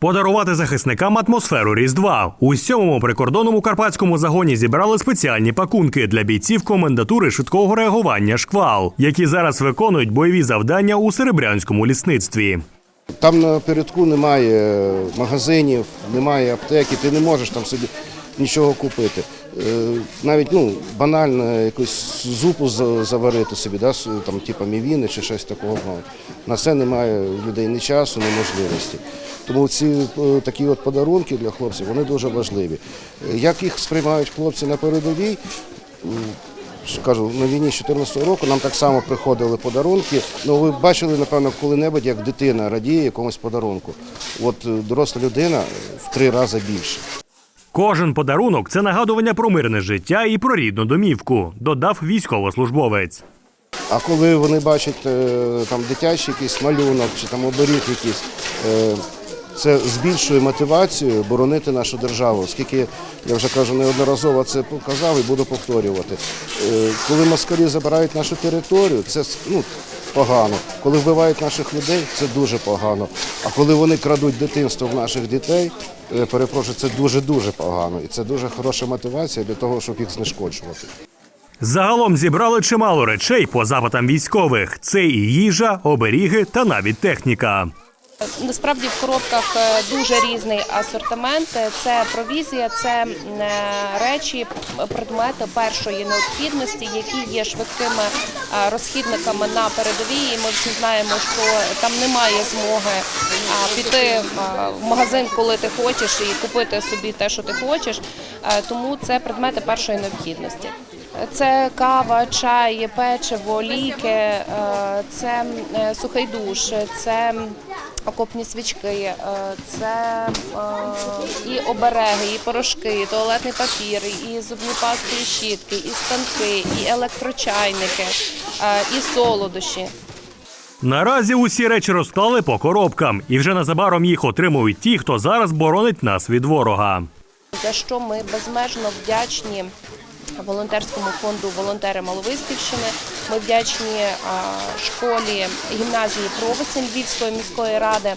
Подарувати захисникам атмосферу Різдва у сьомому прикордонному карпатському загоні зібрали спеціальні пакунки для бійців комендатури швидкого реагування шквал, які зараз виконують бойові завдання у серебрянському лісництві. Там напередку немає магазинів, немає аптеки, ти не можеш там собі нічого купити. Е, Навіть ну, банально якусь зупу за- заварити собі, да, там, типу мівіни чи щось такого. На це немає людей ні часу, ні можливості. Тому ці е, такі от подарунки для хлопців вони дуже важливі. Як їх сприймають хлопці на передовій, кажу, на війні з 14 року нам так само приходили подарунки. Ну, ви бачили, напевно, коли-небудь, як дитина радіє якомусь подарунку. От е, доросла людина в три рази більше. Кожен подарунок це нагадування про мирне життя і про рідну домівку, додав військовослужбовець. А коли вони бачать е, там дитячий якийсь малюнок чи там оберіг якийсь, це збільшує мотивацію боронити нашу державу. Оскільки я вже кажу, неодноразово це показав і буду повторювати. Е, Коли москалі забирають нашу територію, це ну, погано. Коли вбивають наших людей, це дуже погано. А коли вони крадуть дитинство в наших дітей, перепрошую, це дуже дуже погано. І це дуже хороша мотивація для того, щоб їх знешкоджувати. Загалом зібрали чимало речей по запитам військових: це і їжа, оберіги та навіть техніка. Насправді в коробках е, дуже різний асортимент. Це провізія, це е, речі, предмети першої необхідності, які є швидкими е, розхідниками на передовій. І ми всі знаємо, що там немає змоги піти в магазин, коли ти хочеш, і купити собі те, що ти хочеш. Тому це предмети першої необхідності. Це кава, чай, печиво, ліки, це сухий душ, це окопні свічки, е, це е, і обереги, і порошки, і туалетний папір, і зубні пасти, і щітки, і станки, і електрочайники, е, і солодощі. Наразі усі речі розклали по коробкам, і вже незабаром їх отримують ті, хто зараз боронить нас від ворога. за що ми безмежно вдячні волонтерському фонду Волонтери Маловиськівщини. Ми вдячні школі гімназії Провесень Львівської міської ради